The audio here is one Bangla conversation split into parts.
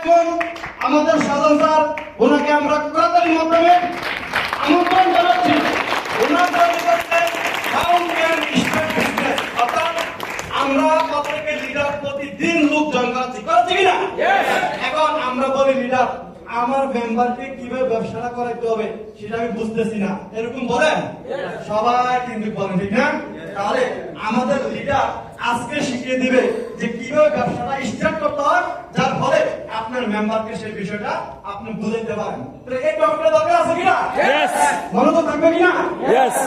এখন আমাদের সাধারণ স্যার ওনাকে আমরা করতালির মাধ্যমে আমন্ত্রণ জানাচ্ছি। ওনার অর্থাৎ আমরা লিডার প্রতিদিন লোক জয়েন করাচ্ছি করাচ্ছি কিনা এখন আমরা বলি লিডার আমার মেম্বারকে কীভাবে ব্যবসাটা করাইতে হবে সেটা আমি বুঝতেছি না। এরকম বলেন? সবাই কিন্তু বলেন ঠিক না? তাহলে আমাদের লিডার আজকে শিখিয়ে দিবে যে কীভাবে ব্যবসাটা স্টার্ট করতে হয় যার ফলে আপনার মেম্বারকে সেই বিষয়টা আপনি বুঝাইতে পারেন। তাহলে এই টপিকটা দরকার আছে কিনা. মনোযোগ থাকবে কিনা.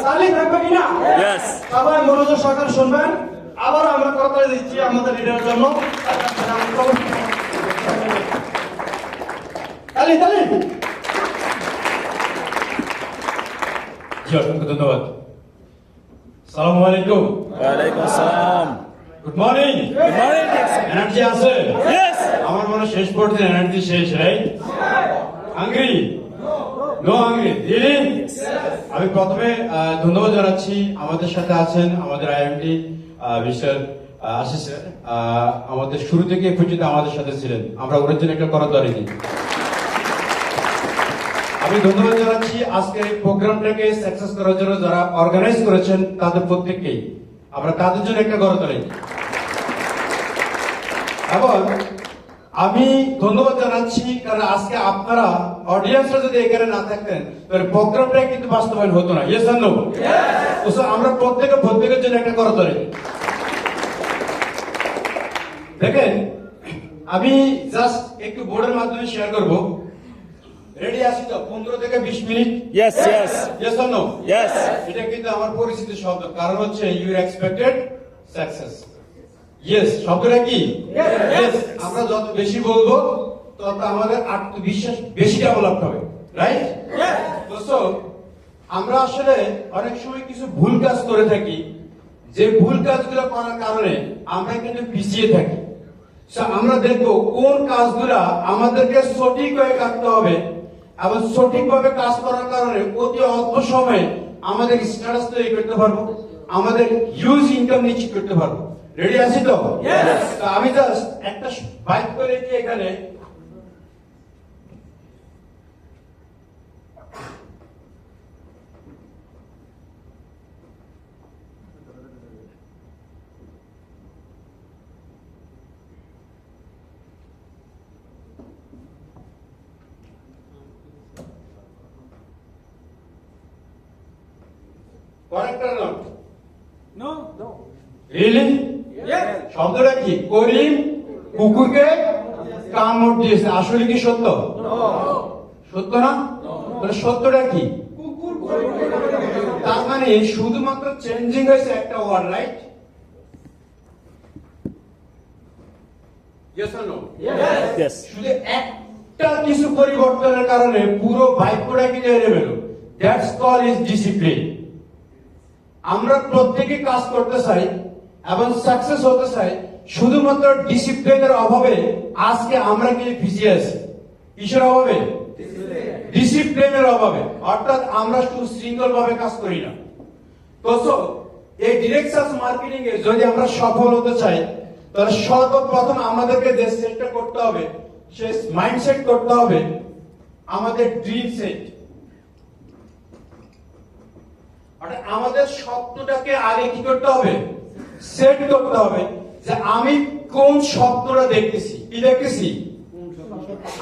তাহলে থাকবে কিনা? সবাই মনোযোগ সহকারে শুনবেন। আবার আমরা কথা দিচ্ছি আমাদের লিডারের জন্য। তালি তালি জি অসংখ্য ধন্যবাদ। সালামু আলাইকুম ওয়ালাইকুম আসসালাম good morning good morning energy আছে আমার মনে শেষ পর্যন্ত এনার্জি শেষ right hungry no hungry really আমি প্রথমে ধন্যবাদ জানাচ্ছি। আমাদের সাথে আছেন আমাদের আইএমডি মিস্টার আশিস আমাদের শুরু থেকে পর্যন্ত আমাদের সাথে ছিলেন। আমরা ওনার জন্য একটা করা দাঁড়িয়ে আমি ধন্যবাদ জানাচ্ছি। আজকে এই প্রোগ্রামটাকে সাকসেস করার জন্য যারা অর্গানাইজ করেছেন তাদের প্রত্যেককেই আমরা তাদের জন্য একটা করতালি এবং আমি ধন্যবাদ জানাচ্ছি কারণ আজকে আপনারা অডিয়েন্সরা যদি এখানে না থাকতেন তাহলে প্রোগ্রামটাই কিন্তু বাস্তবায়ন হতো না। ইয়েস নো আমরা প্রত্যেকে প্রত্যেকের জন্য একটা করতালি দেখেন আমি জাস্ট একটু বোর্ডের মাধ্যমে শেয়ার করব। রেডি আছি তো? পনেরো থেকে বিশ মিনিট। ইয়েস ইয়েস ইয়েস আর নো ইয়েস এটা কিন্তু আমার পরিচিত শব্দ। কারণ হচ্ছে ইউ এক্সপেক্টেড সাকসেস ইয়েস শব্দটা কি? ইয়েস আমরা যত বেশি বলব তত আমাদের আত্মবিশ্বাস বেশি ডেভেলপ হবে রাইট দোস্ত আমরা আসলে অনেক সময় কিছু ভুল কাজ করে থাকি। যে ভুল কাজগুলো করার কারণে আমরা কিন্তু পিছিয়ে থাকি। আমরা দেখব কোন কাজগুলা আমাদেরকে সঠিক হয়ে কাটতে হবে। এবং সঠিকভাবে কাজ করার কারণে অতি অল্প সময়ে আমাদের স্ট্যাটাস তৈরি করতে পারব আমাদের হিউজ ইনকাম নিশ্চিত করতে পারব। রেডি আছি তো? আমি জাস্ট একটা বাইক করে কি এখানে করেক্ট নট নো রিয়েলি শব্দটা কি? করিম কুকুরকে কামড় দিয়েছে। আসলে কি সত্য? সত্য না? তাহলে সত্যটা কি? তার মানে শুধুমাত্র চেঞ্জিং হয়েছে একটা word right Yes or no? শুধু একটা কিছু পরিবর্তনের কারণে পুরো বাক্যটা হেরে গেল। দ্যাটস কল ইজ ডিসিপ্লিন আমরা প্রত্যেকে কাজ করতে চাই এবং সাকসেস হতে চাই, শুধুমাত্র ডিসিপ্লিনের অভাবে আজকে আমরা কিন্তু পিছিয়ে আছি? কিসের অভাবে? ডিসিপ্লিনের অভাবে। অর্থাৎ আমরা শুধু শৃঙ্খল ভাবে কাজ করি না। তো এই ডিরেকশন মার্কেটিং এ যদি আমরা সফল হতে চাই, তাহলে সর্বপ্রথম আমাদেরকে যে সেটটা করতে হবে, সে মাইন্ডসেট করতে হবে, আমাদের ড্রিম সেট অর্থাৎ আমাদের স্বপ্নটাকে আগে কি করতে হবে? সেট করতে হবে যে আমি কোন স্বপ্নটা দেখতেছি? কি দেখতেছি?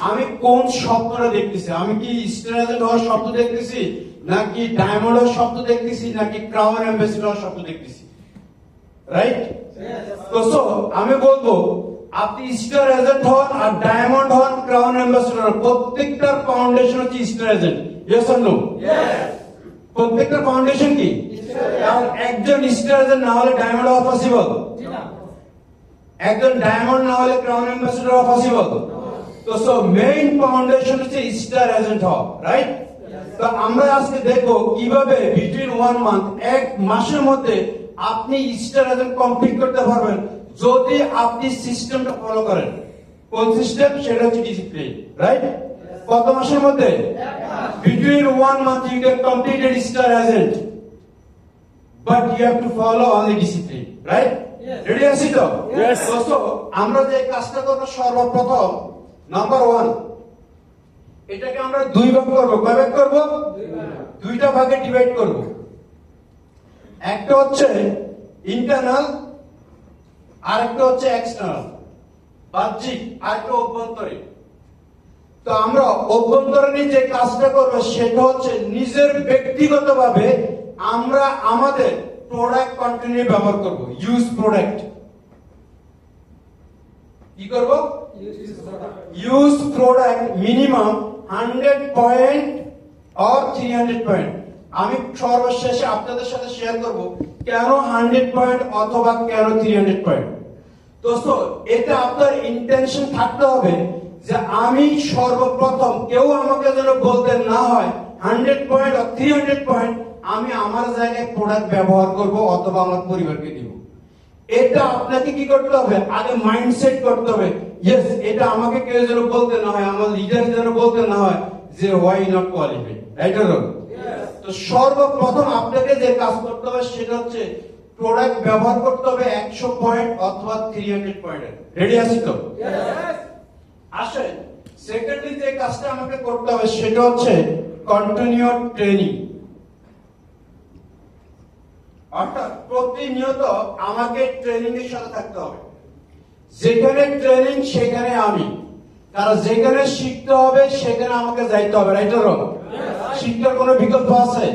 আমি কোন স্বপ্নটা দেখতেছি? আমি কি স্টার হওয়ার স্বপ্ন দেখতেছি? নাকি ডায়মন্ড হওয়ার স্বপ্ন দেখতেছি? নাকি ক্রাউন অ্যাম্বাসিডর হওয়ার স্বপ্ন দেখতেছি? রাইট তো so, আমি বলব আপনি স্টার এজেন্ট হন আর ডায়মন্ড হন ক্রাউন অ্যাম্বাসিডর প্রত্যেকটার ফাউন্ডেশন হচ্ছে star agent yes or no প্রত্যেকটা ফাউন্ডেশন কি? কারণ একজন স্টার এজেন্ট না হলে ডায়মন্ড হওয়া পসিবল একজন ডায়মন্ড না হলে ক্রাউন অ্যাম্বাসিডর হওয়া পসিবল তো সো মেইন ফাউন্ডেশন হচ্ছে স্টার এজেন্ট হওয়া রাইট তো আমরা আজকে দেখব কীভাবে বিটুইন ওয়ান মান্থ এক মাসের মধ্যে আপনি স্টার এজেন্ট কমপ্লিট করতে পারবেন যদি আপনি সিস্টেমটা ফলো করেন। কোন সিস্টেম সেটা হচ্ছে ডিসিপ্লিন রাইট কত মাসের মধ্যে? Between one month you can completed star agent but you have to follow only discipline right ready আছি তো? আমরা যে কাজটা করব সর্বপ্রথম নাম্বার ওয়ান এটাকে আমরা দুই ভাগ করব। কয় ভাগ করব? দুইটা ভাগে ডিভাইড করব। একটা হচ্ছে ইন্টারনাল আর একটা হচ্ছে এক্সটার্নাল বাহ্যিক আর একটা অভ্যন্তরীণ। তো আমরা অভ্যন্তরীণ যে কাজটা করব, সেটা হচ্ছে নিজের ব্যক্তিগতভাবে আমরা আমাদের প্রোডাক্ট কন্টিনিউ ব্যবহার করব ইউজ প্রোডাক্ট কি করব? Use product minimum hundred point or three hundred point আমি সর্বশেষে আপনাদের সাথে শেয়ার করব, কেন হান্ড্রেড পয়েন্ট অথবা কেন থ্রি হান্ড্রেড পয়েন্ট দোস্ত এটা আপনার ইন্টেনশন থাকতে হবে যে আমি সর্বপ্রথম কেউ আমাকে যেন বলতে না হয় hundred point three hundred point আমি আমার জায়গায় প্রোডাক্ট ব্যবহার করব অথবা আমার পরিবারকে দিব। এটা আপনাকে কি করতে হবে? আগে মাইন্ডসেট করতে হবে। ইয়েস এটা আমাকে কেউ যেন বলতে না হয় আমার লিডার যেন বলতে না হয় যে ওয়াই নট কোয়ালিফাইড রাইট তো সর্বপ্রথম আপনাকে যে কাজ করতে হবে সেটা হচ্ছে প্রোডাক্ট ব্যবহার করতে হবে একশো পয়েন্ট অথবা থ্রি হান্ড্রেড পয়েন্ট রেডি আছি তো? আসেন সেকেন্ডলি যে কাজটা আমাকে করতে হবে সেটা হচ্ছে কন্টিনিউ ট্রেনিং অর্থাৎ প্রতিনিয়ত আমাকে ট্রেনিং এর সাথে থাকতে হবে। যেখানে ট্রেনিং সেখানে আমি। কারণ যেখানে শিখতে হবে সেখানে আমাকে যাইতে হবে রাইট রং শিক্ষার কোনো বিকল্প আছে?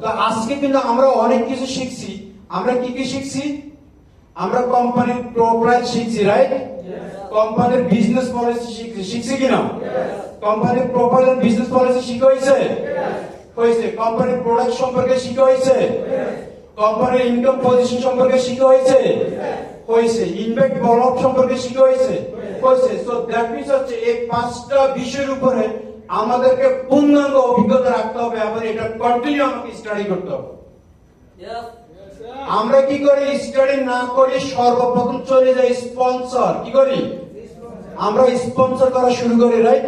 তো আজকে কিন্তু আমরা অনেক কিছু শিখছি। আমরা কি কি শিখছি? আমরা কোম্পানির প্রোপ্রাইজ শিখছি রাইট কোম্পানির বিজনেস পলিসি শিখছে শিখছি কিনা কোম্পানির প্রোফাইল বিজনেস পলিসি শিখা হয়েছে হয়েছে কোম্পানির প্রোডাক্ট সম্পর্কে শিখা হয়েছে কোম্পানির ইনকাম পজিশন সম্পর্কে শিখা হয়েছে হয়েছে ইনভেস্ট ডেভেলপ সম্পর্কে শিখা হয়েছে হয়েছে সো দ্যাট মিন্স হচ্ছে এই পাঁচটা বিষয়ের উপরে আমাদেরকে পূর্ণাঙ্গ অভিজ্ঞতা রাখতে হবে এবং এটা কন্টিনিউ আমাকে স্টাডি করতে হবে। আমরা কি করি? স্টাডি না করি সর্বপ্রথম চলে যাই স্পন্সর কি করি? আমরা স্পন্সর করা শুরু করি রাইট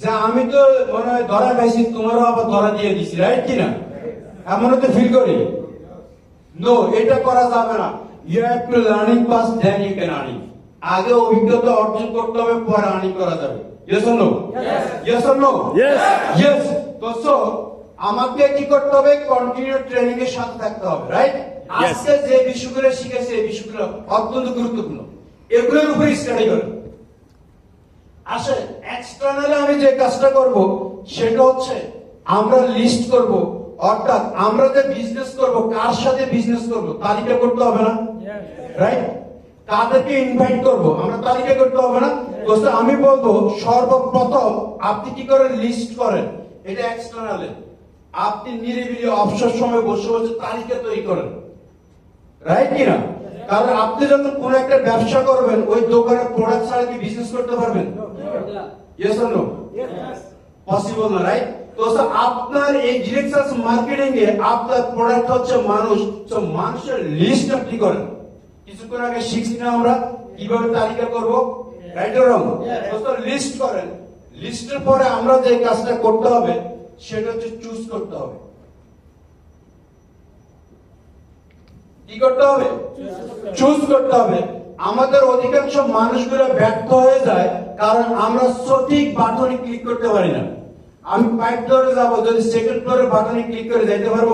যে আমি তো মনে হয় ধরা খাইছি তোমারও আবার ধরা দিয়ে দিছি রাইট কিনা এমনও তো ফিল করি? নো এটা করা যাবে না। You have to learning pass then you can earning আগে অভিজ্ঞতা অর্জন করতে হবে পরে আর্নিং করা যাবে। Yes or no yes or no Yes. Yes তো সো আমাকে কি করতে হবে? কন্টিনিউ ট্রেনিং এর সাথে থাকতে হবে রাইট আজকে যে বিষয়গুলো শিখেছে এই বিষয়গুলো অত্যন্ত গুরুত্বপূর্ণ। এগুলোর উপরে স্টাডি করেন আসে এক্সটার্নালে আমি যে কাজটা করব সেটা হচ্ছে আমরা লিস্ট করব অর্থাৎ আমরা যে বিজনেস করব কার সাথে বিজনেস করব তালিকা করতে হবে না? রাইট তাদেরকে ইনভাইট করব আমরা তালিকা করতে হবে না? দোস্ত আমি বলব সর্বপ্রথম আপনি কি করে লিস্ট করেন? এটা এক্সটার্নালে আপনি নিরিবিলি অবসর সময় বসে বসে তালিকা তৈরি করেন। রাইট কিনা? কারণ আপনি যখন কোন একটা ব্যবসা করবেন ওই দোকানের প্রোডাক্ট ছাড়া কি বিজনেস করতে পারবেন? ইয়েস অর নো পসিবল না রাইট তো আপনার এই ডিরেকশন মার্কেটিং এ আপনার প্রোডাক্ট হচ্ছে মানুষ। তো মানুষের লিস্ট আপনি করেন। কিছুক্ষণ আগে শিখছি না আমরা কীভাবে তালিকা করব? রাইট অর রং লিস্ট করেন। লিস্টের পরে আমরা যে কাজটা করতে হবে সেটা হচ্ছে চুজ করতে হবে। কি করতে হবে? চুজ করতে হবে। আমাদের অধিকাংশ মানুষগুলো ব্যর্থ হয়ে যায় কারণ আমরা সঠিক বাটনে ক্লিক করতে পারি না। আমি পাইপ ধরে যাব, যদি সেকেন্ড ফ্লোরে বাটনে ক্লিক করে যাইতে পারব?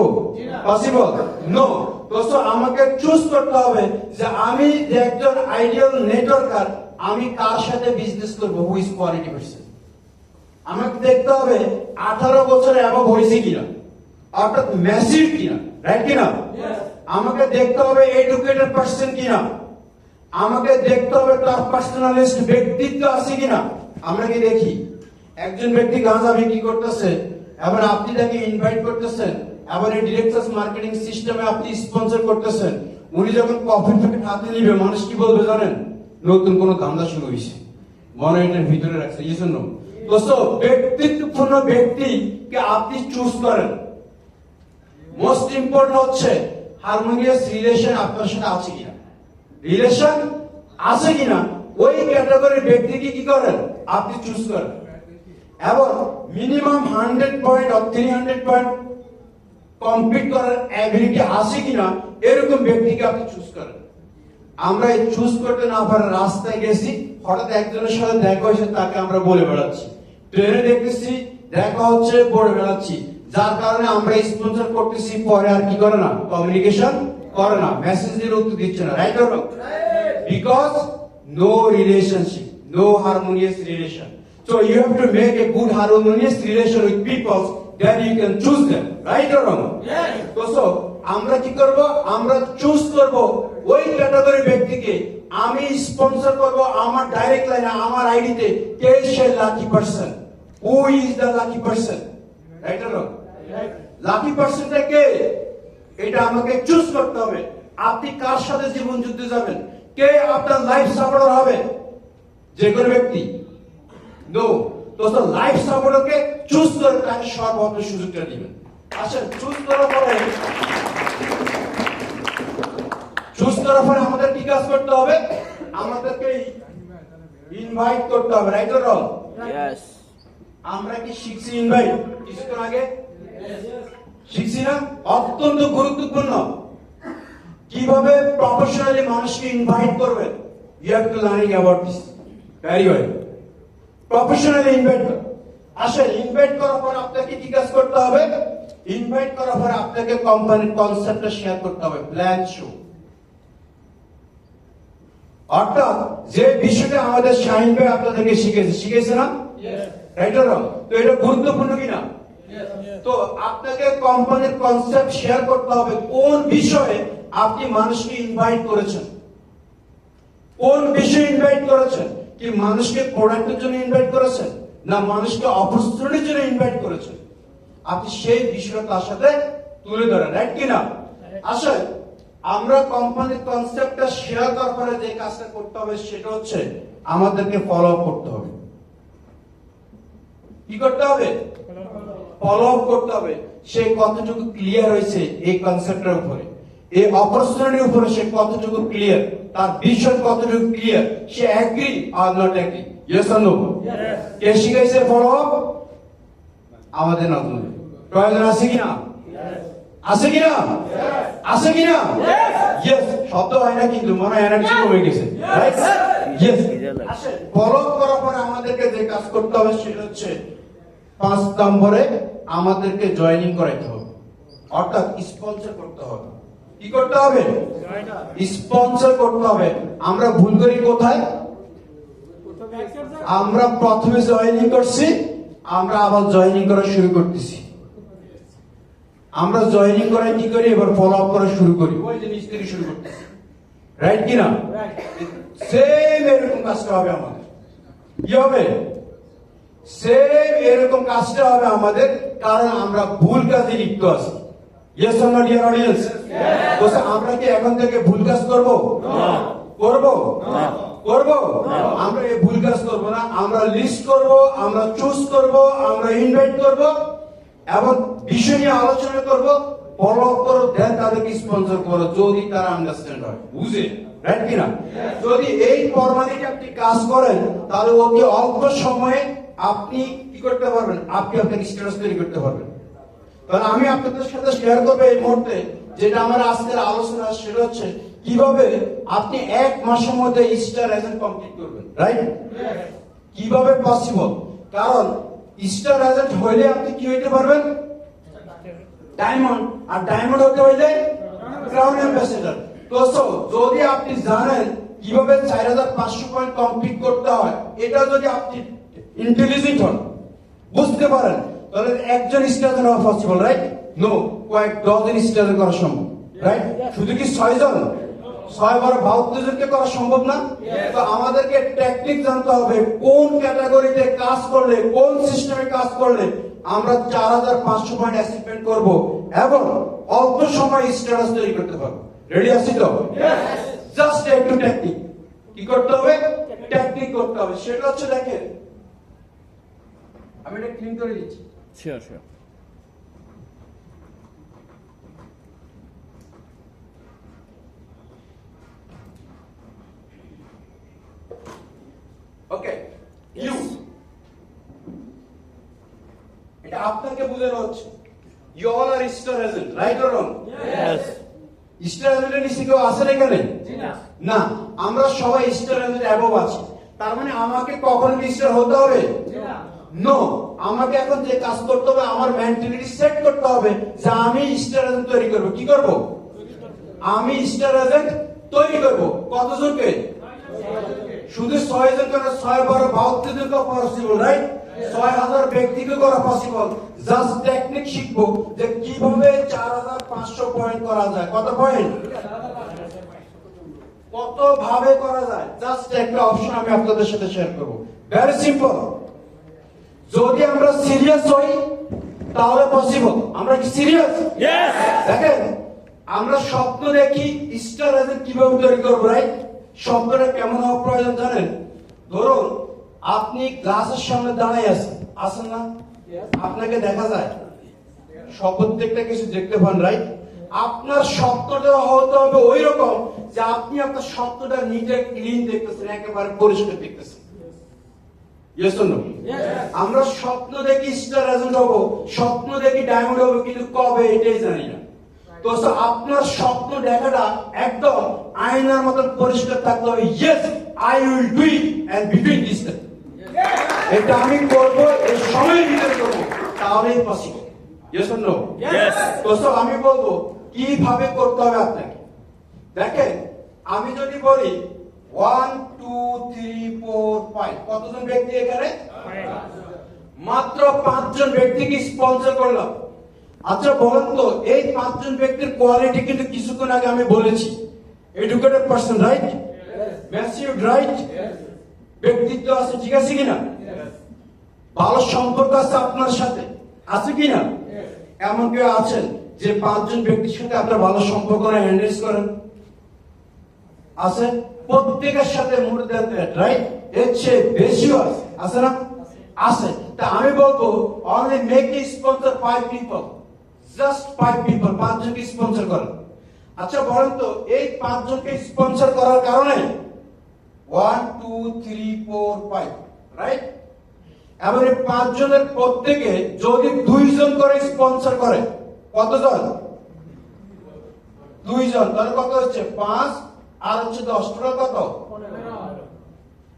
পসিবল নো দোস্ত আমাকে চুজ করতে হবে যে আমি একজন আইডিয়াল নেটওয়ার্কার আমি কার সাথে বিজনেস করব? হু ইজ কোয়ালিটি পার্সন আমাকে দেখতে হবে আঠারো বছরে অ্যাবভ হয়েছে কিনা। অর্থাৎ ম্যাসিভ কিনা রাইট কিনা? আমাকে দেখতে হবে এডুকেটেড পার্সন কিনা। আমাকে দেখতে হবে তার পার্সোনালিস্ট ব্যক্তিত্ব আছে কিনা। আমরা কি দেখি? একজন ব্যক্তি গাঁজা বিক্রি করতেছে এবার আপনি তাকে ইনভাইট করতেছেন এবার এই ডিরেক্টর্স মার্কেটিং সিস্টেমে আপনি স্পন্সর করতেছেন। উনি যখন কফি প্যাকেট হাতে নিবে মানুষ কি বলবে জানেন? নতুন কোন ধান্দা শুরু হয়েছে মনে এটার ভিতরে রাখছে এই জন্য দোস্ত ব্যক্তিত্বপূর্ণ ব্যক্তিকে আপনি চুজ করেন। মোস্ট ইম্পর্টেন্ট হচ্ছে হারমোনিয়াস রিলেশন আপনার সাথে আছে কিনা। রিলেশন আছে কিনা, ওই ক্যাটাগরির ব্যক্তিকে কি করেন? আপনি চুজ করেন। এবং minimum hundred point or three hundred point complete করার অ্যাবিলিটি আছে কিনা, এরকম ব্যক্তিকে আপনি চুজ করেন। আমরা চুজ করতে না পারে রাস্তায় গেছি, হঠাৎ একজনের সাথে দেখা হয়েছে, তাকে আমরা বলে বেড়াচ্ছি। ট্রেনে দেখতেছি দেখা হচ্ছে বলে বেড়াচ্ছি যার কারণে আমরা স্পন্সর করতেছি পরে আর কি করে না কমিউনিকেশন করে না মেসেজ দিয়ে উত্তর দিচ্ছে না right or because no relationship no harmonious relation So you have to make a good harmonious relation with people, then you can choose them. Right or wrong? তো so, আমরা কি করব আমরা চুজ করব ওই ক্যাটাগরি ব্যক্তিকে আমি স্পন্সর করব আমার ডাইরেক্ট লাইনে আমার আইডিতে কে সে lucky person who is the lucky person right wrong lucky পারসনটা কে? এটা আমাকে চুজ করতে হবে। আপনি কার সাথে জীবন যুদ্ধে যাবেন? কে আপনার লাইফ সাপোর্টার হবে? যে কোনো ব্যক্তি। নো দোস্ত লাইফ সাপোর্টকে চুজ করে তাকে সর্বোচ্চ সুযোগটা দিবেন। আচ্ছা চুজ করার পরে চুজ করার পরে আমাদের কি কাজ করতে হবে? আমাদেরকে ইনভাইট করতে হবে রাইট অর রং আমরা কি শিখছি ইনভাইট কিছুক্ষণ আগে? শিখছি না? অত্যন্ত গুরুত্বপূর্ণ। কীভাবে প্রফেশনালি মানুষকে ইনভাইট করবেন you have to learning about this very well professionally invite আসলে ইনভাইট করার পর আপনাকে কি কাজ করতে হবে? ইনভাইট করার পর আপনাকে কোম্পানির কনসেপ্টটা শেয়ার করতে হবে প্ল্যান শো অর্থাৎ যে বিষয়টা আমাদের শাহিন ভাই আপনাদেরকে শিখেছে শিখেছে না? রাইট অর তো এটা গুরুত্বপূর্ণ কিনা? তো আপনাকে কোম্পানির কনসেপ্ট শেয়ার করতে হবে কোন বিষয়ে আপনি মানুষকে ইনভাইট করেছেন? কোন বিষয়ে ইনভাইট করেছেন? কি মানুষকে প্রোডাক্টের জন্য ইনভাইট করেছেন? না মানুষকে অপরচুনিটির জন্য ইনভাইট করেছেন? আপনি সেই বিষয়টা তার সাথে তুলে ধরেন রাইট কিনা? আসলে আমরা কোম্পানির কনসেপ্টটা শেয়ার করার পরে যে কাজটা করতে হবে সেটা হচ্ছে আমাদেরকে ফলো আপ করতে হবে। কি করতে হবে? ফলো আপ করতে হবে। সে কতটুকু ক্লিয়ার হয়েছে এই কনসেপ্টের উপরে। এই অপরচুনিটির উপরে সে কতটুকু ক্লিয়ার তার বিষয় কতটুকু ক্লিয়ার সে agree R not agree yes or no কে শিখাইছে ফলো আপ আমাদের নতুন প্রয়োজন আছে কিনা? আছে কিনা? আছে কিনা? ইয়েস শব্দ হয় না কিন্তু মনে এনার্জি কমে গেছে রাইট ইয়েস ফলো করার পরে আমাদেরকে যে কাজ করতে হবে সেটা হচ্ছে পাঁচ নম্বরে আমাদেরকে জয়েনিং করাইতে হবে। অর্থাৎ স্পন্সর করতে হবে। কি করতে হবে? স্পন্সর করতে হবে। আমরা ভুল করি কোথায়? আমরা প্রথমে জয়েনিং করছি আমরা আবার জয়েনিং করা শুরু করতেছি। আমরা জয়েনিং করাই কি করি? এবার ফলো আপ করা শুরু করি। ওই যে নিচ থেকে শুরু করতেছি। রাইট কিনা? সেম এরকম কাজটা হবে আমাদের। কি হবে? সেম এরকম কাজটা হবে আমাদের কারণ আমরা ভুল কাজে লিপ্ত আছি। Yes or not dear audience বলছে আমরা কি এখন থেকে ভুল কাজ করব? করব? করব? আমরা এই ভুল কাজ করব না। আমরা লিস্ট করব আমরা চুজ করব আমরা ইনভাইট করব। এবং বিষয় নিয়ে আলোচনা করব ফলো দেন তাদেরকে স্পন্সর করো, যদি তারা আন্ডারস্ট্যান্ড হয়। বুঝে? রাইট কিনা? যদি এই আপনি কাজ করেন, তাহলে অতি অল্প সময়ে আপনি কি করতে পারবেন? আপনি স্ট্যাটাস তৈরি করতে পারবেন। আমি আপনাদের সাথে শেয়ার করব এই মুহূর্তে, যেটা আমার আজকের আলোচনা সেটা হচ্ছে কীভাবে আপনি এক মাসের মধ্যে স্টার এজেন্ট কমপ্লিট করবেন। রাইট কীভাবে পসিবল কারণ স্টার এজেন্ট হইলে আপনি কি হইতে পারবেন? ডায়মন্ড আর ডায়মন্ড হতে হইলে ক্রাউন অ্যাম্বাসেডর তো যদি আপনি জানেন কীভাবে চার হাজার পাঁচশো পয়েন্ট কমপ্লিট করতে হয়, এটা যদি আপনি ইন্টেলিজেন্ট হন, বুঝতে পারেন, তাহলে একজন স্টার হওয়া পসিবল রাইট নো কয়েক ডজন স্টার করা সম্ভব রাইট শুধু কি ছয় জন ছয় বারো বাহাত্তর জনকে করা সম্ভব না? তো আমাদেরকে টেকনিক জানতে হবে কোন ক্যাটাগরিতে কাজ করলে কোন সিস্টেমে কাজ করলে আমরা চার হাজার পাঁচশো পয়েন্ট অ্যাচিভমেন্ট করব এবং অল্প সময় স্ট্যাটাস তৈরি করতে পারব। রেডি আছি তো? জাস্ট একটু টেকনিক কি করতে হবে? টেকনিক করতে হবে। সেটা হচ্ছে দেখেন আমি এটা ক্লিন করে দিচ্ছি। Sure, sure. ওকে ইউ এটা আপনাকে বোঝানো হচ্ছে। You all are star agent right or wrong Yes. Star এজেন্টের নিচে কেউ আছে না এখানে না। আমরা সবাই স্টার এজেন্ট অ্যাবভ আছি। তার মানে আমাকে কখন কি স্টার হতে হবে? নো। আমাকে এখন যে কাজ করতে হবে আমার মেন্টালিটি সেট করতে হবে যে আমি স্টার এজেন্ট তৈরি করব। কি করব? আমি স্টার এজেন্ট তৈরি করব। কতজনকে? শুধু ছয় জন করে ছয় বারো বাহাত্তর জন পসিবল রাইট ছয় হাজার ব্যক্তিকে করা পসিবল জাস্ট টেকনিক শিখব যে কীভাবে চার হাজার পাঁচশো পয়েন্ট করা যায়। কত পয়েন্ট কত ভাবে করা যায়? জাস্ট একটা অপশন আমি আপনাদের সাথে শেয়ার করব। ভেরি সিম্পল যদি আমরা সিরিয়াস হই তাহলে পসিবল আমরা কি সিরিয়াস দেখেন আমরা স্বপ্ন দেখি স্টার কীভাবে তৈরি করব রাইট স্বপ্নটা কেমন হওয়া প্রয়োজন জানেন? ধরুন, আপনি গ্লাসের সামনে দাঁড়াই আছেন। আছেন না? আপনাকে দেখা যায়। প্রত্যেকটা কিছু দেখতে পান রাইট আপনার স্বপ্নটা হতে হবে ওই রকম যে আপনি আপনার স্বপ্নটা নিজে ক্লিন দেখতেছেন, একেবারে পরিষ্কার দেখতেছেন। আমরা স্বপ্ন দেখি স্টার এজেন্ট হব, স্বপ্ন দেখি ডায়মন্ড হব, কিন্তু কবে এটাই জানি না। তো so আপনার স্বপ্ন দেখাটা একদম আয়নার মতন পরিষ্কার থাকতে হবে। Yes I will do it and between this এটা আমি করব এই সময়ের ভিতরে করব। তাহলেই possible yes or no Yes. তো so আমি বলব কীভাবে করতে হবে আপনাকে? দেখেন আমি যদি বলি one two three four five কতজন ব্যক্তি এখানে? মাত্র পাঁচজন ব্যক্তিকে স্পন্সর করলাম। আচ্ছা বলেন তো এই পাঁচজন ব্যক্তির কোয়ালিটি কিন্তু কিছুক্ষণ আগে আমি বলেছি। এডুকেটেড পার্সন রাইট ম্যাসিউড রাইট ব্যক্তিত্ব আছে ঠিক আছে কিনা? ভালো সম্পর্ক আছে আপনার সাথে? আছে কিনা? এমন কেউ আছেন যে পাঁচজন ব্যক্তির সাথে আপনার ভালো সম্পর্ক হ্যান্ডেল করেন? আছে? প্রত্যেকের সাথে রাইট এর চেয়ে বেশিও আছে। আছে না? আছে। তা আমি বলব only make sponsor five people just five people পাঁচজনকে স্পন্সর করেন আচ্ছা বলেন তো এই পাঁচজনকে স্পন্সর করার কারণে? One two three four five right এবার এই পাঁচজনের প্রত্যেকে যদি দুইজন করে স্পন্সর করে কতজন? দুইজন তাহলে কত হচ্ছে? পাঁচ আর হচ্ছে দশ টোটাল কত?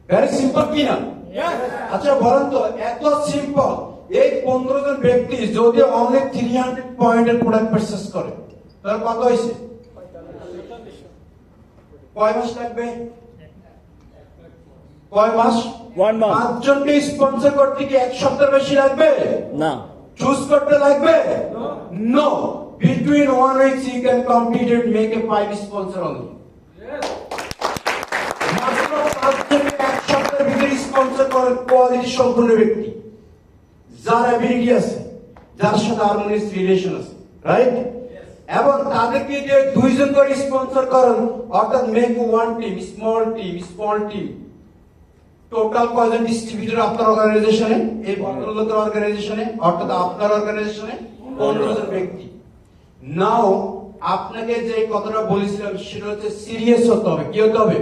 ভেরি সিম্পল কি না? আচ্ছা বলেন তো এত সিম্পল এই পনেরো জন ব্যক্তি যদি অনলি থ্রি হান্ড্রেড পয়েন্টের প্রোডাক্ট পারচেস করে তাহলে কত হয়েছে? কয় মাস লাগবে? কয় মাস? One month. পাঁচজনকে স্পন্সর করতে কি এক সপ্তাহ বেশি লাগবে? না। চুজ করতে লাগবে? No between one can complete it make a five sponsor only মাত্র পাঁচজনকে এক সপ্তাহের ভিতরে স্পন্সর করার কোয়ালিটি সম্পূর্ণ ব্যক্তি। যার অ্যাবিলিটি আছে যার সাথে হারমোনিয়াস রিলেশন আছে রাইট এবং তাদেরকে যে দুইজন করে স্পন্সর করেন অর্থাৎ make one team small team small team total কয়জন ডিস্ট্রিবিউটর আপনার অর্গানাইজেশনে এই ভদ্রলোকের অর্গানাইজেশনে অর্থাৎ আপনার অর্গানাইজেশনে পনেরো জন। ব্যক্তি। নাও আপনাকে যে কথাটা বলেছিলাম সেটা হচ্ছে সিরিয়াস হতে হবে। কি হতে হবে?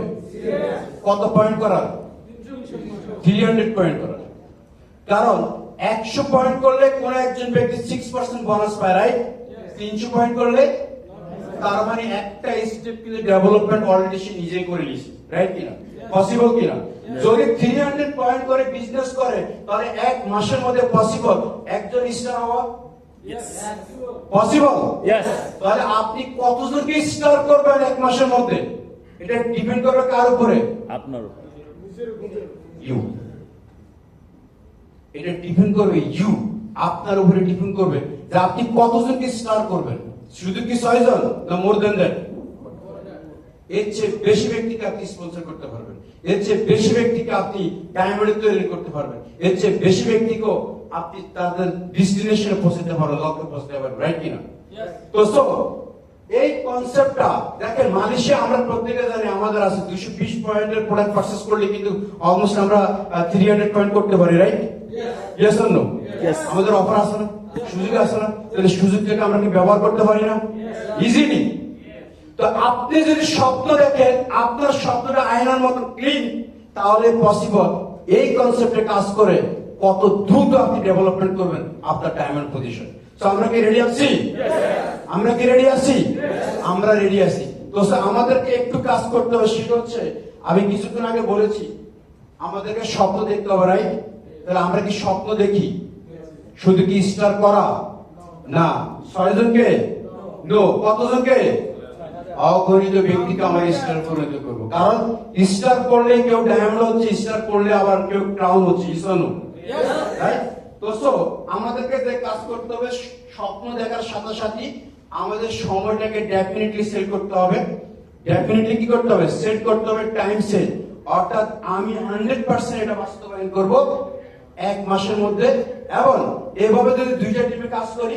কত পয়েন্ট করার? থ্রি হান্ড্রেড পয়েন্ট করার। কারণ একশো পয়েন্ট করলে কোন একজন ব্যক্তি সিক্স পার্সেন্ট বোনাস পায় রাইট তিনশো পয়েন্ট করলে তার মানে একটা স্টেপ কিন্তু ডেভেলপমেন্ট অলরেডি সে নিজেই করে নিয়েছে রাইট কিনা? পসিবল কিনা? যদি থ্রি হান্ড্রেড পয়েন্ট করে বিজনেস করে তাহলে এক মাসের মধ্যে পসিবল একজন স্টার হওয়া. পসিবল তাহলে আপনি কতজনকে স্টার করবেন এক মাসের মধ্যে? এটা ডিপেন্ড করবে কার উপরে? আপনার উপর। ইউ এটা ডিপেন্ড করবে ইউ আপনার উপরে ডিপেন্ড করবে। যে আপনি কতজনকে স্টার করবেন? শুধু কি ছয়জন না মোর দেন দ্যাট এর চেয়ে বেশি ব্যক্তিকে আপনি স্পন্সর করতে পারবেন। এর চেয়ে বেশি ব্যক্তিকে আপনি ডায়মন্ড তৈরি করতে পারবেন। এর চেয়ে বেশি ব্যক্তিকেও আপনি তাদের ডেস্টিনেশনে পৌঁছাতে পারবেন লক্ষ্যে পৌঁছাতে পারবেন রাইট কিনা? তো এই কনসেপ্টটা দেখেন মালয়েশিয়া আমরা প্রত্যেকে জানি আমাদের আছে দুইশো বিশ পয়েন্টের প্রোডাক্ট পারচেস করলে কিন্তু অলমোস্ট আমরা থ্রি হান্ড্রেড পয়েন্ট করতে পারি right yes or no Yes. আমাদের অফার আছে না? সুযোগ আছে না? তাহলে সুযোগটাকে আমরা কি ব্যবহার করতে পারি না? ইজিলি তো আপনি যদি স্বপ্ন দেখেন আপনার স্বপ্নটা আয়নার মতো ক্লিন তাহলে পসিবল এই কনসেপ্টে কাজ করে কত দ্রুত আপনি ডেভেলপমেন্ট করবেন আপনার টাইম এন্ড পজিশন তো আমরা কি রেডি আছি? আমরা কি রেডি আছি? আমরা রেডি আছি। তো আমাদেরকে একটু কাজ করতে হবে সেটা হচ্ছে। আমি কিছুক্ষণ আগে বলেছি আমাদেরকে স্বপ্ন দেখতে হবে রাইট তাহলে আমরা কি স্বপ্ন দেখি? শুধু কি স্টার করা? না। ছয়জনকে? নো কতজনকে? অগণিত ব্যক্তিকে আমরা স্টার পরিণত করব। কারণ স্টার করলে কেউ ডায়মন্ড হচ্ছে, স্টার করলে আবার কেউ ক্রাউন হচ্ছে ইসানো? দোস্ত আমাদেরকে যে কাজ করতে হবে, স্বপ্ন দেখার সাথে সাথে আমাদের সময়টাকে ডেফিনেটলি সেট করতে হবে। ডেফিনেটলি কি করতে হবে? সেট করতে হবে টাইম সেট অর্থাৎ আমি হান্ড্রেড পার্সেন্ট এটা বাস্তবায়ন করব। এক মাসের মধ্যে। এবং এভাবে যদি দুইটা টিমে কাজ করি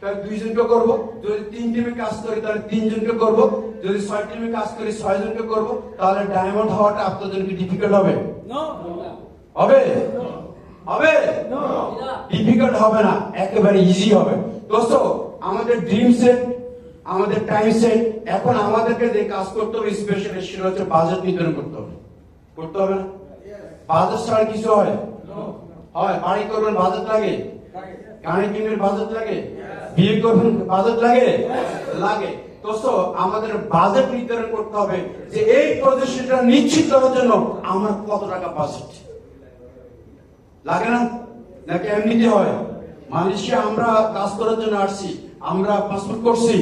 তাহলে দুইজনকে করব। যদি তিন টিমে কাজ করি তাহলে তিনজনকে করব। যদি ছয় টিমে কাজ করি ছয় জনকে করব। তাহলে ডায়মন্ড হওয়াটা আপনাদের কি ডিফিকাল্ট হবে? হবে? হবে ডিফিকাল্ট হবে না। একেবারে ইজি হবে। দোস্ত আমাদের ড্রিম সেট আমাদের টাইম সেট এখন আমাদেরকে যে কাজ করতে হবে স্পেশালি সেটা হচ্ছে বাজেট নির্ধারণ করতে হবে। করতে হবে না? বাজেট ছাড়া কিছু হয়? হয়, বাড়ি করবেন বাজেট লাগে? গাড়ি কিনবেন বাজেট লাগে? বিয়ে করবেন বাজেট লাগে? লাগে। দোস্ত আমাদের বাজেট নির্ধারণ করতে হবে যে এই প্রদর্শনটা নিশ্চিত করার জন্য আমার কত টাকা বাজেট? লাগে না? নাকি এমনিতে হয়? মালয়েশিয়া আমরা কাজ করার জন্য আসছি। আমরা পাসপোর্ট করছি।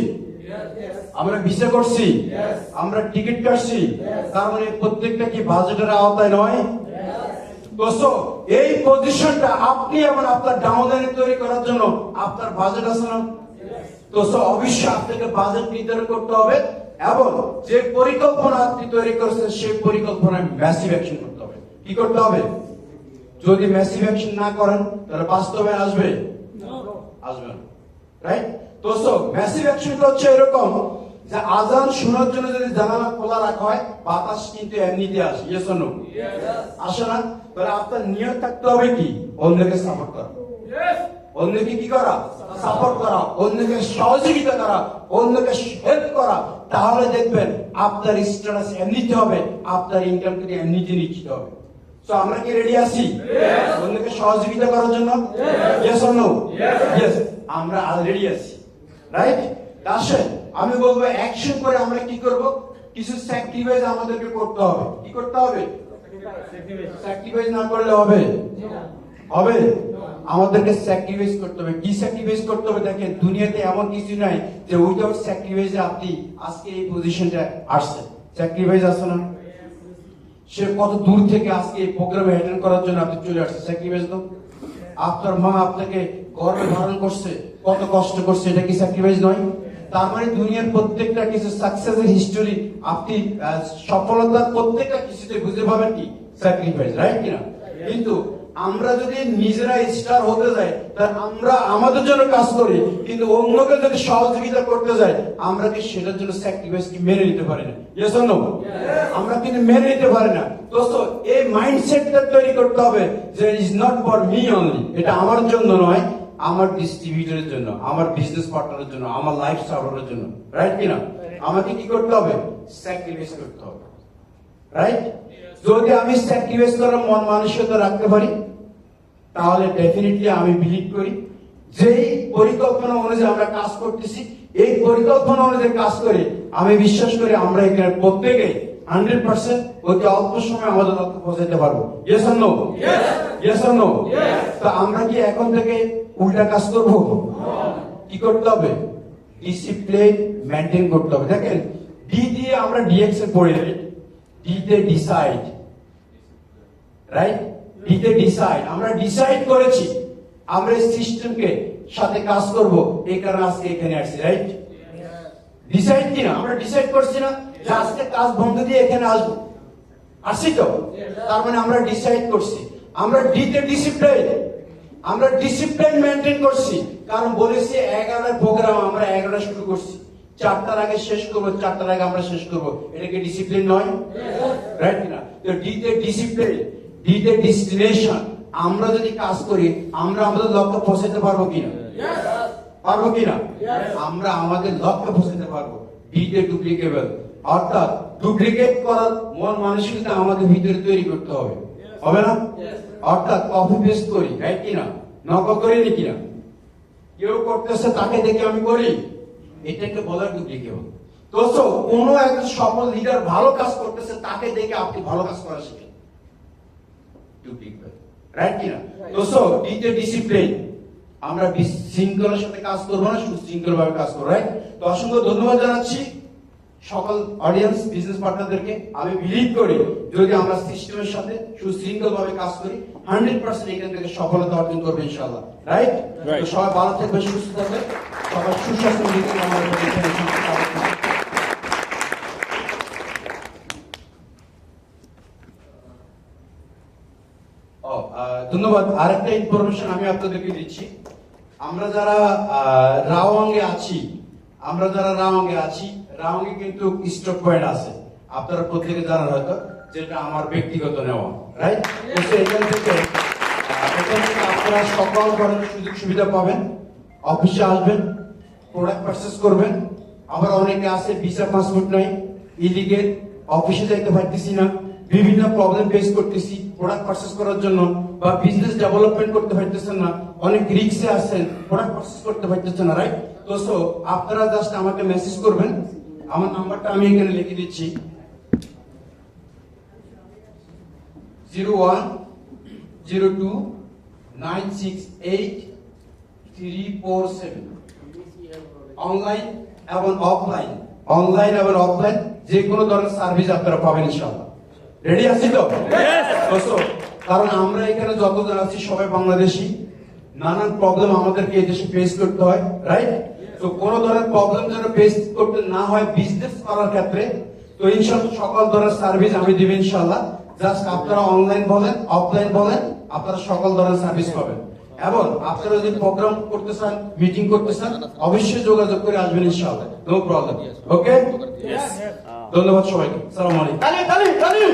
আমরা ভিসা করছি। আমরা টিকিট কাটছি। তার মানে প্রত্যেকটা কি বাজেটের আওতায় নয়? এই পজিশনটা আপনি এবং আপনার ডাউনলাইন তৈরি করার জন্য আপনার বাজেট আছে না? দোস্ত অবশ্যই আপনাকে বাজেট নির্ধারণ করতে হবে এবং যে পরিকল্পনা আপনি তৈরি করেছেন সেই পরিকল্পনায় ম্যাসিভ অ্যাকশন করতে হবে। কি করতে হবে? যদি ম্যাসিভ অ্যাকশন না করেন তাহলে বাস্তবে আসবে? আসবে না। রাইট দোস্ত ম্যাসিভ অ্যাকশনটা হচ্ছে এরকম যে আজান শোনার জন্য যদি জানালা খোলা রাখা হয় বাতাস কিন্তু এমনিতে আসে। ইয়েস নো আসে না? তাহলে আপনার নিয়ত থাকতে হবে কি? অন্যকে সাপোর্ট করা। অন্যকে কি করা? সাপোর্ট করা। অন্যকে সহযোগিতা করা। অন্যকে হেল্প করা। তাহলে দেখবেন আপনার স্ট্যাটাস এমনিতে হবে আপনার ইনকাম কিন্তু এমনিতে নিশ্চিত হবে। তো আমরা কি রেডি আছি? অন্যকে সহযোগিতা করার জন্য? ইয়েস অর নো ইয়েস আমরা অলরেডি আছি। রাইট আসেন। আমি বলব অ্যাকশন করে আমরা কি করব? কিছু স্যাক্রিফাইস আমাদেরকে করতে হবে। কি করতে হবে? স্যাক্রিফাইস না করলে হবে? হবে? আমাদেরকে স্যাক্রিফাইস করতে হবে। কি স্যাক্রিফাইস করতে হবে? দেখেন, দুনিয়াতে এমন কিছু নাই যে উইদাউট স্যাক্রিফাইস আপনি আজকে এই পজিশনটা আসছেন। স্যাক্রিফাইস আছে না? সে কত দূর থেকে আজকে এই প্রোগ্রামে অ্যাটেন্ড করার জন্য আপনি চলে আসছে স্যাক্রিফাইস তো? আপনার মা আপনাকে গর্বে ধারণ করছে। কত কষ্ট করছে? এটা কি স্যাক্রিফাইস নয়? তার মানে দুনিয়ার প্রত্যেকটা কিছু সাকসেসের হিস্টোরি আপনি সফলতার প্রত্যেকটা কিছুতে বুঝতে পাবেন কি? স্যাক্রিফাইস রাইট কিনা? কিন্তু আমরা যদি নিজেরা স্টার হতে যাই তাহলে আমরা আমাদের জন্য কাজ করি কিন্তু অন্যকে যদি সহযোগিতা করতে যাই আমরা কি সেটার জন্য স্যাক্রিফাইস কি মেনে নিতে পারি না? ইয়েস আমরা কিন্তু মেনে নিতে পারি না। দোস্ত এই মাইন্ডসেটটা তৈরি করতে হবে যে is not for me only এটা আমার জন্য নয় আমার ডিস্ট্রিবিউটরের জন্য আমার বিজনেস পার্টনারের জন্য আমার লাইফ সাপোর্টের জন্য রাইট কিনা? আমাকে কি করতে হবে? স্যাক্রিফাইস করতে হবে রাইট যদি আমি স্যাক্রিফাইস করার মন মানসিকতা রাখতে পারি তাহলে ডেফিনেটলি আমি বিলিভ করি যেই পরিকল্পনা অনুযায়ী আমরা কাজ করতেছি এই পরিকল্পনা অনুযায়ী কাজ করে আমি বিশ্বাস করি আমরা এখানে প্রত্যেকে হান্ড্রেড পার্সেন্ট অতি অল্প সময় আমাদের লক্ষ্য পৌঁছাতে পারব। ইয়েস আর নো ইয়েস আর নো তো আমরা কি এখন থেকে উল্টা কাজ করব? কি করতে হবে? ডিসিপ্লিন মেনটেন করতে হবে। দেখেন ডি দিয়ে আমরা ডিএক্স এ পড়ি ডি তে ডিসাইড রাইট ডিতে ডিসাইড আমরা ডিসাইড করেছি। আমরা এই সিস্টেমকে সাথে কাজ করব। এই কারণে আজকে এখানে আসছি রাইট ডিসাইড কি না আমরা ডিসাইড করছি না। যে আজকে কাজ বন্ধ দিয়ে এখানে আসব। আসছি তো? তার মানে আমরা ডিসাইড করছি। আমরা ডিতে ডিসিপ্লিন আমরা ডিসিপ্লিন মেনটেন করছি। কারণ বলেছি এগারোটার প্রোগ্রাম আমরা এগারোটা শুরু করছি। চারটার আগে শেষ করব চারটার আগে আমরা শেষ করব। এটা কি ডিসিপ্লিন নয়? রাইট না তো ডিতে ডিসিপ্লিন ডিতে ডেস্টিনেশন আমরা যদি কাজ করি আমরা আমাদের লক্ষ্য পৌঁছাতে পারব কিনা? পারব কিনা? আমরা আমাদের লক্ষ্যে পৌঁছাতে পারব। ডিতে ডুপ্লিকেবল অর্থাৎ ডুপ্লিকেট করার মন মানসিকতা আমাদের ভিতরে তৈরি করতে হবে। হবে না? অর্থাৎ কপি পেস্ট করি রাইট কিনা? নকল করি নি কিনা? কেউ করতেছে তাকে দেখে আমি করি এটাকে বলার কোনো একজন সফল লিডার ভালো কাজ করতেছে তাকে দেখে আপনি ভালো কাজ করা শিখেন। রাইট কিনা? দোস্ত ডিতে ডিসিপ্লিন আমরা বিশৃঙ্খলার সাথে কাজ করব না সুশৃঙ্খল ভাবে কাজ করব রাইট তো অসংখ্য ধন্যবাদ জানাচ্ছি। সকল অডিয়েন্স বিজনেস পার্টনারদেরকে আমি বিলিভ করি যদি আমরা সিস্টেমের সাথে সুশৃঙ্খল ভাবে কাজ করি হান্ড্রেড পার্সেন্ট এখান থেকে সফলতা অর্জন করবে ইনশাল্লাহ রাইট. সবাই ভালো থাকবে সুস্থ থাকবে সবাই সুস্বাস্থ্য ধন্যবাদ। আরেকটা ইনফরমেশন আমি আপনাদেরকে দিচ্ছি। আমরা যারা আহ, রাওয়াঙ্গে আছি আমরা যারা রাওয়াঙ্গে আছি রাওয়াঙ্গে কিন্তু স্টক পয়েন্ট আছে। আপনারা প্রত্যেকে জানার হয়তো যেটা আমার ব্যক্তিগত নেওয়া রাইট এখান থেকে এখান থেকে আপনারা সকল ধরনের সুযোগ সুবিধা পাবেন। অফিসে আসবেন প্রোডাক্ট পারচেস করবেন। আবার অনেকে আছে ভিসা পাসপোর্ট নাই ইলিগেল অফিসে যাইতে পারতেছি না। বিভিন্ন প্রবলেম ফেস করতেছি প্রোডাক্ট পারচেস করার জন্য বা বিজনেস ডেভেলপমেন্ট করতে পারতেছেন না। অনেক রিক্সে আছেন প্রোডাক্ট পারচেস করতে পারতেছেন না রাইট তো সো আপনারা জাস্ট আমাকে মেসেজ করবেন। আমার নাম্বারটা আমি এখানে লিখে দিচ্ছি। Zero one zero two nine six eight three four seven. Online এবং অফলাইন। অনলাইন এবং অফলাইন যে কোনো ধরনের সার্ভিস আপনারা পাবেন ইনশাআল্লাহ। রেডি আছি তো? কারণ আমরা এখানে যতজন আছি সবাই বাংলাদেশি। নানান প্রবলেম আমাদেরকে এই দেশে ফেস করতে হয় রাইট তো কোনো ধরনের প্রবলেম যেন ফেস করতে না হয় বিজনেস করার ক্ষেত্রে তো ইনশাআল্লাহ সকল ধরনের সার্ভিস আমি দিব ইনশাআল্লাহ। জাস্ট আপনারা অনলাইন বলেন অফলাইন বলেন আপনারা সকল ধরনের সার্ভিস পাবেন। এবং আপনারা যদি প্রোগ্রাম করতে চান মিটিং করতে চান অবশ্যই যোগাযোগ করে আসবেন ইনশাআল্লাহ। নো প্রবলেম ওকে ধন্যবাদ সবাইকে। সালাম আলাইকুম। তালি তালি তালি